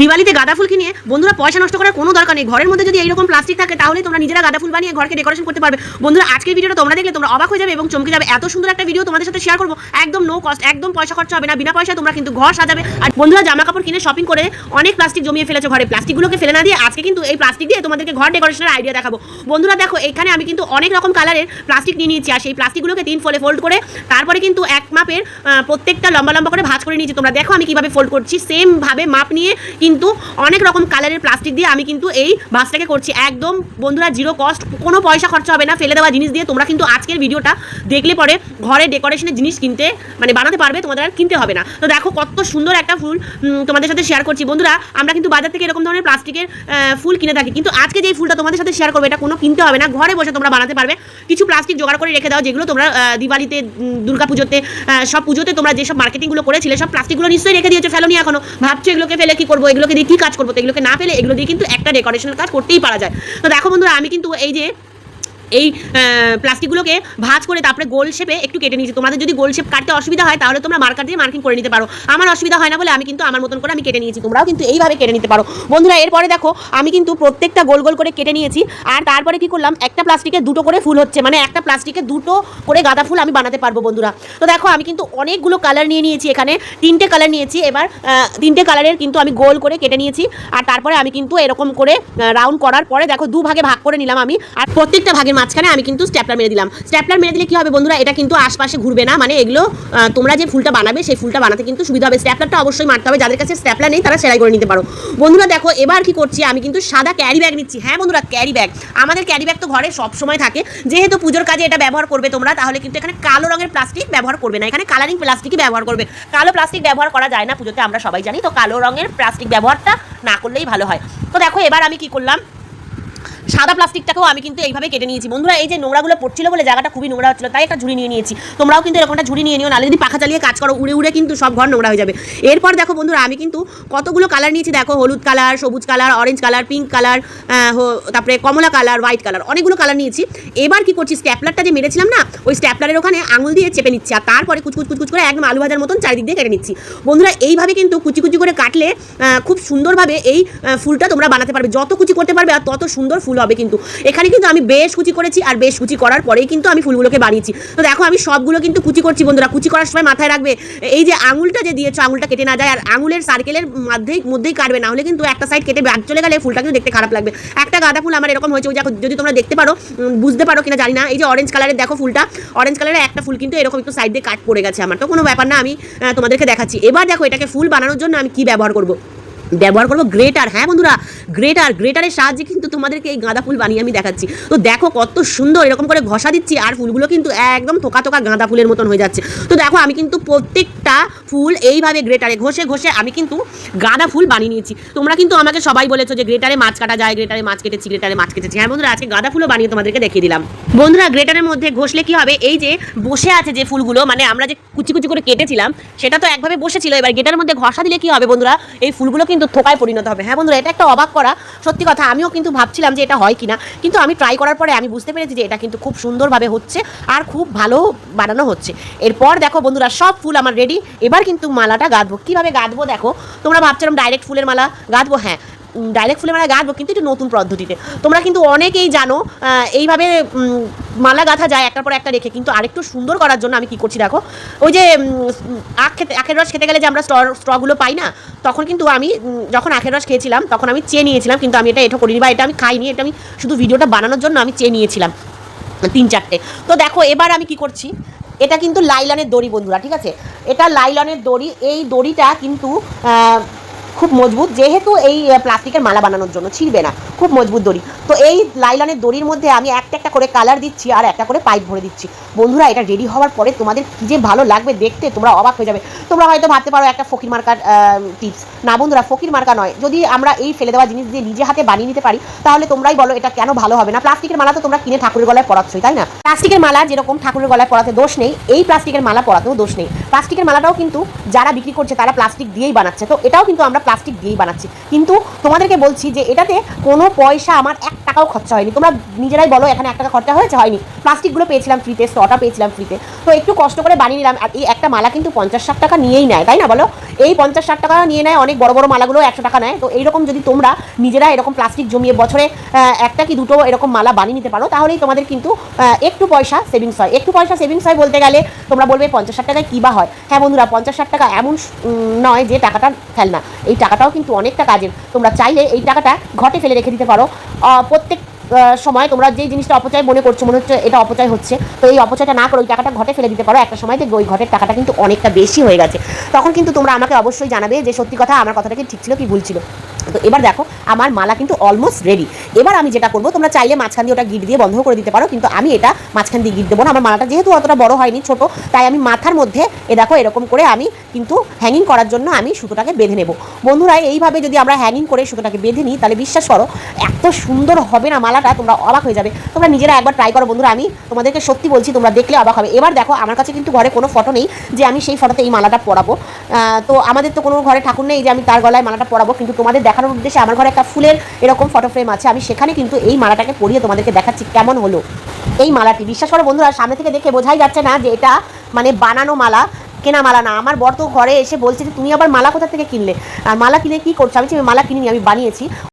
দিওয়ালিতে গাঁদা ফুল কিনে বন্ধুরা পয়সা নষ্ট করার কোনো দরকার নেই। ঘরের মধ্যে যদি এইরকম প্লাস্টিক থাকে, তাহলে তোমরা নিজেরা গাঁদা ফুল বানিয়ে ঘরকে ডেকোরেশন করতে পারবে। বন্ধুরা, আজকের ভিডিওটা তোমরা দেখলে তোমরা অবাক হয়ে যাবে এবং চমকে যাবে। এত সুন্দর একটা ভিডিও তোমাদের সাথে শেয়ার করব। একদম নো কস্ট একদম পয়সা খরচা হবে না। বিনা পয়সা তোমরা কিন্তু ঘর সাজাবে। আর বন্ধুরা জামা কাপড় কিনে শপিং করে অনেক প্লাস্টিক জমিয়ে ফেলেছো ঘরে। প্লাস্টিকগুলোকে ফেলে না দিয়ে আজকে কিন্তু এই প্লাস্টিক দিয়ে তোমাদেরকে ঘর ডেকোরেশনের আইডিয়া দেখাবো। বন্ধুরা, দেখো, এখানে আমি কিন্তু অনেক রকম কালারের প্লাস্টিক নিয়ে নিয়েছি। আর সেই প্লাস্টিকগুলোকে তিন ফোলে ফোল্ড করে তারপরে কিন্তু এক মাপের প্রত্যেকটা লম্বা লম্বা করে ভাঁজ করে নিয়েছি। তোমরা দেখো আমি কীভাবে ফোল্ড করছি। সেম ভাবে মাপ নিয়ে কিন্তু অনেক রকম কালারের প্লাস্টিক দিয়ে আমি কিন্তু এই ভাঁজটাকে করছি। একদম বন্ধুরা জিরো কস্ট কোনো পয়সা খরচা হবে না, ফেলে দেওয়া জিনিস দিয়ে তোমরা কিন্তু আজকের ভিডিওটা দেখলে পরে ঘরে ডেকোরেশনের জিনিস কিনতে মানে বানাতে পারবে, তোমাদের আর কিনতে হবে না। তো দেখো কত সুন্দর একটা ফুল তোমাদের সাথে শেয়ার করছি। বন্ধুরা, আমরা কিন্তু বাজার থেকে এরকম ধরনের প্লাস্টিকের ফুল কিনে থাকি। কিন্তু আজকে যে ফুলটা তোমাদের সাথে শেয়ার করবে, এটা কোনো কিনতে হবে না, ঘরে বসে তোমরা বানাতে পারবে। কিছু প্লাস্টিক জোগাড় করে রেখে দাও, যেগুলো তোমরা দিওয়ালিতে দুর্গা পুজোতে সব পুজোতে তোমরা যেসব মার্কেটিংগুলো করেছিলে, সব প্লাস্টিকগুলো নিশ্চয়ই রেখে দিয়েছ, ফেলোনি এখনও। ভাবছ এগুলোকে ফেলে কি করব? এগুলোকে দিয়ে কি কাজ করব? তো এগুলোকে না পেলে এগুলো দিয়ে কিন্তু একটা ডেকোরেশনের কাজ করতেই পারা যায়। তো দেখো বন্ধুরা, আমি কিন্তু এই যে এই প্লাস্টিকগুলোকে ভাঁজ করে তারপরে গোল শেপে একটু কেটে নিয়েছি। তোমাদের যদি গোল শেপ কাটতে অসুবিধা হয়, তাহলে তোমরা মার্কার দিয়ে মার্কিং করে নিতে পারো। আমার অসুবিধা হয় না বলে আমি কিন্তু আমার মতন করে আমি কেটে নিয়েছি। তোমরাও কিন্তু এইভাবে কেটে নিতে পারো। বন্ধুরা, এরপরে দেখো, আমি কিন্তু প্রত্যেকটা গোল গোল করে কেটে নিয়েছি। আর তারপরে কি করলাম, একটা প্লাস্টিকে দুটো করে ফুল হচ্ছে। মানে একটা প্লাস্টিকে দুটো করে গাঁদা ফুল আমি বানাতে পারব, বন্ধুরা। তো দেখো, আমি কিন্তু অনেকগুলো কালার নিয়ে নিয়েছি এখানে। তিনটে কালার নিয়েছি এবার তিনটে কালারের কিন্তু আমি গোল করে কেটে নিয়েছি। আর তারপরে আমি কিন্তু এরকম করে রাউন্ড করার পরে দেখো দু ভাগে ভাগ করে নিলাম আমি। আর প্রত্যেকটা ভাগের মাঝখানে আমি কিন্তু স্ট্যাপলার মেরে দিলাম। স্ট্যাপলার মেরে দিলে কি হবে বন্ধুরা? এটা কিন্তু আশপাশে ঘুরবে না। মানে এগুলো তোমরা যে ফুলটা বানাবে, সেই ফুলটা বানাতে কিন্তু সুবিধা হবে। স্ট্যাপলারটা অবশ্যই মারতে হবে। যাদের কাছে স্ট্যাপলার নেই, তারা সেলাই করে নিতে পারো। বন্ধুরা দেখো, এবার কি করছি? আমি কিন্তু সাদা ক্যারি ব্যাগ নিচ্ছি। হ্যাঁ বন্ধুরা, ক্যারি ব্যাগ। আমাদের ক্যারি ব্যাগ তো ঘরে সব সময় থাকে। যেহেতু পুজোর কাজে এটা ব্যবহার করবে তোমরা, তাহলে কিন্তু এখানে কালো রঙের প্লাস্টিক ব্যবহার করবে না। এখানে কালারিং প্লাস্টিকই ব্যবহার করবে। কালো প্লাস্টিক ব্যবহার করা যায় না পুজোতে, আমরা সবাই জানি। তো কালো রঙের প্লাস্টিক ব্যবহারটা না করলেই ভালো হয়। তো দেখো, এবার আমি কি করলাম? সাদা প্লাস্টিকটাকেও আমি কিন্তু এইভাবে কেটে নিয়েছি। বন্ধুরা, এই যে নোংরাগুলো পড়ছিল বলে জায়গাটা খুবই নোংরা হচ্ছিল, তাই একটা ঝুড়ি নিয়ে নিয়েছি। তোমরাও কিন্তু এরকম একটা ঝুড়ি নিয়ে নিও, নাহলে যদি পাখা চালিয়ে কাজ করো, উড়ে উড়ে কিন্তু সব ঘর নোংরা হয়ে যাবে। এরপর দেখো বন্ধুরা, আমি কিন্তু কতগুলো কালার নিয়েছি, দেখো হলুদ কালার সবুজ colour orange colour pink colour তারপরে কমলা কালার হোয়াইট কালার অনেকগুলো কালার নিয়েছি। এবার কি করছি স্ট্যাপলারটা যে মেরেছিলাম না, ওই স্ট্যাপলারের ওখানে আঙুল দিয়ে চেপে নিচ্ছি, আর তারপরে কুচকুচ কুচকুচ করে একদম আলু ভাজার মতন চারিদিক দিয়ে কেটে নিচ্ছি। বন্ধুরা, এইভাবে কিন্তু কুচি কুচি করে কাটলে খুব সুন্দরভাবে এই ফুলটা তোমরা বানাতে পারবে। যত কুচি করতে পারবে আর তত সুন্দর ফুল হবে কিন্তু। এখানে কিন্তু আমি বেশ কুচি করেছি আর বেশ কুচি করার পরেই কিন্তু আমি ফুলগুলোকে বানিয়েছি। তো দেখো, আমি সবগুলো কিন্তু কুচি করছি বন্ধুরা। কুচি করার সময় মাথায় রাখবে, এই যে আঙুলটা যে দিয়েছ, আঙুলটা কেটে না যায় আর আঙুলের সার্কেলের মধ্যেই মধ্যেই কাটবে, না হলে কিন্তু একটা সাইড কেটে ব্যাগ চলে গেলে ফুলটা কিন্তু দেখতে খারাপ লাগবে। একটা গাঁদা ফুল আমার এরকম হয়েছে যদি তোমরা দেখতে পারো বুঝতে পারো কিনা জানি না। এই যে অরেঞ্জ কালারের দেখো ফুলটা অরেঞ্জ কালারের একটা ফুল কিন্তু এরকম একটু সাইড দিয়ে কাট পড়ে গেছে আমার। তো কোনো ব্যাপার না, আমি তোমাদেরকে দেখাচ্ছি। এবার দেখো, এটাকে ফুল বানানোর জন্য আমি কি ব্যবহার করব? ব্যবহার করব গ্রেটার হ্যাঁ বন্ধুরা গ্রেটার গ্রেটারের সাহায্যে কিন্তু তোমাদেরকে এই গাঁদা ফুল বানিয়ে আমি দেখাচ্ছি। তো দেখো কত সুন্দর এরকম করে ঘষা দিচ্ছি আর ফুলগুলো কিন্তু একদম থোকা থোকা গাঁদা ফুলের মতন হয়ে যাচ্ছে। তো দেখো আমি কিন্তু প্রত্যেকটা ফুল এইভাবে গ্রেটারে ঘষে ঘষে আমি কিন্তু গাঁদা ফুল বানিয়ে নিয়েছি। তোমরা কিন্তু আমাকে সবাই বলেছ যে গ্রেটারে মাছ কাটা যায় গ্রেটারে মাছ কেটেছি গ্রেটারে মাছ কেটেছি। হ্যাঁ বন্ধুরা, আজকে গাঁদা ফুলও বানিয়ে তোমাদেরকে দেখিয়ে দিলাম। বন্ধুরা গ্রেটারের মধ্যে ঘষলে কি হবে? এই যে বসে আছে যে ফুলগুলো মানে আমরা যে কুচি কুচি করে কেটেছিলাম, সেটা তো একভাবে বসেছিল। এবার গেটার মধ্যে ঘষা দিলে কি হবে বন্ধুরা? এই ফুলগুলো কিন্তু থোকায় পরিণত হবে। হ্যাঁ বন্ধুরা, এটা একটা অবাক করা। সত্যি কথা, আমিও কিন্তু ভাবছিলাম যে এটা হয় কিনা। কিন্তু আমি ট্রাই করার পরে আমি বুঝতে পেরেছি যে এটা কিন্তু খুব সুন্দরভাবে হচ্ছে আর খুব ভালো বানানো হচ্ছে। এরপর দেখো বন্ধুরা, সব ফুল আমার রেডি এবার কিন্তু মালাটা গাঁথবো কীভাবে গাঁথবো দেখো? তোমরা ভাবছিলাম ডাইরেক্ট ফুলের মালা গাঁথবো হ্যাঁ ডাইরেক্ট ফুলের মালা গাঁথবো, কিন্তু একটু নতুন পদ্ধতিতে। তোমরা কিন্তু অনেকেই জানো এইভাবে মালা গাঁথা যায় একটার পর একটা রেখে, কিন্তু আরেকটু সুন্দর করার জন্য আমি কি করছি দেখো, ওই যে আখ খেতে, আখের রস খেতে গেলে যে আমরা স্ট্র স্ট্রগুলো পাই না, তখন কিন্তু আমি যখন আখের রস খেয়েছিলাম, তখন আমি চেয়ে নিয়েছিলাম, কিন্তু আমি এটা এটা করিনি বা এটা আমি খাইনি, এটা আমি শুধু ভিডিওটা বানানোর জন্য আমি চেয়ে নিয়েছিলাম, তিন চারটে। তো দেখো, এবার আমি কি করছি, এটা কিন্তু লাইলনের দড়ি বন্ধুরা, ঠিক আছে? এটা লাইলনের দড়ি, এই দড়িটা কিন্তু খুব মজবুত যেহেতু এই প্লাস্টিকের মালা বানানোর জন্য ছিঁড়বে না। খুব মজবুত দড়ি। তো এই লাইলনের দড়ির মধ্যে আমি একটা একটা করে কালার দিচ্ছি আর একটা করে পাইপ ভরে দিচ্ছি। বন্ধুরা, এটা রেডি হওয়ার পরে তোমাদের কি যে ভালো লাগবে দেখতে তোমরা অবাক হয়ে যাবে। তোমরা হয়তো ভাবতে পারো একটা ফকির মার্কার টিপস না বন্ধুরা, ফকির মার্কা নয়। যদি আমরা এই ফেলে দেওয়া জিনিস দিয়ে নিজে হাতে বানিয়ে নিতে পারি, তাহলে তোমরাই বলো এটা কেন ভালো হবে। না, প্লাস্টিকের মালা তো তোমরা কিনে ঠাকুরের গলায় পরাচ্ছই, তাই না? প্লাস্টিকের মালা যেরকম ঠাকুরের গলায় পড়াতে দোষ নেই, এই প্লাস্টিকের মালা পরাতেও দোষ নেই। প্লাস্টিকের মালাটাও কিন্তু যারা বিক্রি করছে তারা প্লাস্টিক দিয়েই বানাচ্ছে। তো এটাও কিন্তু আমরা প্লাস্টিক দিয়েই বানাচ্ছি। কিন্তু তোমাদেরকে বলছি যে এটাতে কোনো পয়সা আমার এক টাকাও খরচা হয়নি। তোমরা নিজেরাই বলো, এখানে এক টাকা খরচা হয়েছে? হয়নি। প্লাস্টিকগুলো পেয়েছিলাম ফ্রিতে স্টটা পেয়েছিলাম ফ্রিতে তো একটু কষ্ট করে বানিয়ে নিলাম। আর এই একটা মালা কিন্তু পঞ্চাশ ষাট টাকা নিয়েই নেয়, তাই না বলো? এই পঞ্চাশ ষাট টাকা নিয়ে নেয়, অনেক বড় বড় মালাগুলো একশো টাকা নেয়। তো এইরকম যদি তোমরা নিজেরা এরকম প্লাস্টিক জমিয়ে বছরে একটা কি দুটো এরকম মালা বানিয়ে নিতে পারো, তাহলেই তোমাদের কিন্তু একটু পয়সা সেভিংস হয়। একটু পয়সা সেভিংস হয় বলতে গেলে তোমরা বলবে পঞ্চাশ ষাট টাকায় কী বা হয়? হ্যাঁ বন্ধুরা পঞ্চাশ ষাট টাকা এমন নয় যে টাকাটা ফেল না এই টাকাটাও কিন্তু অনেকটা কাজের। তোমরা চাইলে এই টাকাটা ঘটে ফেলে রেখে দিতে পারো। সময় তোমরা যেই জিনিসটা অপচয় মনে করছ, মনে হচ্ছে এটা অপচয় হচ্ছে, তো এই অপচয়টা না করে ওই টাকাটা ঘটে ফেলে দিতে পারো। একটা সময় দেখবে ওই ঘটের টাকাটা কিন্তু অনেকটা বেশি হয়ে গেছে। তখন কিন্তু তোমরা আমাকে অবশ্যই জানাবে যে সত্যি কথা আমার কথাটা কি ঠিক ছিল, কি ভুল ছিল। তো এবার দেখো, আমার মালা কিন্তু অলমোস্ট রেডি এবার আমি যেটা করব, তোমরা চাইলে মাঝখান দিয়ে ওটা গিট দিয়ে বন্ধ করে দিতে পারো, কিন্তু আমি এটা মাঝখান দিয়ে গিট দেবো না। আমার মালাটা যেহেতু অতটা বড় হয়নি, ছোট, তাই আমি মাথার মধ্যে এ দেখো, এরকম করে আমি কিন্তু হ্যাঙ্গিং করার জন্য আমি সুতোটাকে বেঁধে নেব। বন্ধুরা, এইভাবে যদি আমরা হ্যাঙ্গিং করে সুতোটাকে বেঁধে নিই, তাহলে বিশ্বাস করো, এত সুন্দর হবে না মালাটা, তোমরা অবাক হয়ে যাবে। তোমরা নিজেরা একবার ট্রাই করো বন্ধুরা, আমি তোমাদেরকে সত্যি বলছি, তোমরা দেখলে অবাক হবে। এবার দেখো, আমার কাছে কিন্তু ঘরে কোনো ফটো নেই যে আমি সেই ফটোতে এই মালাটা পরাবো। তো আমাদের তো কোনো ঘরে ঠাকুর নেই যে আমি তার গলায় মালাটা পরাবো, কিন্তু তোমাদের দেখানোর উদ্দেশ্যে আমার ঘরে একটা ফুলের এরকম ফটো ফ্রেম আছে। আমি সেখানে কিন্তু এই মালাটাকে পরিয়ে তোমাদেরকে দেখাচ্ছি কেমন হলো। এই মালাটি, বিশ্বাস করো বন্ধুরা, সামনে থেকে দেখে বোঝাই যাচ্ছে না যে এটা মানে বানানো মালা, কেনা মালা না। আমার বর তো ঘরে এসে বলছে যে, তুমি আবার মালা কোথা থেকে কিনলে? আর মালা কিনে কি করছ? আমি মালা কিনিনি, আমি বানিয়েছি।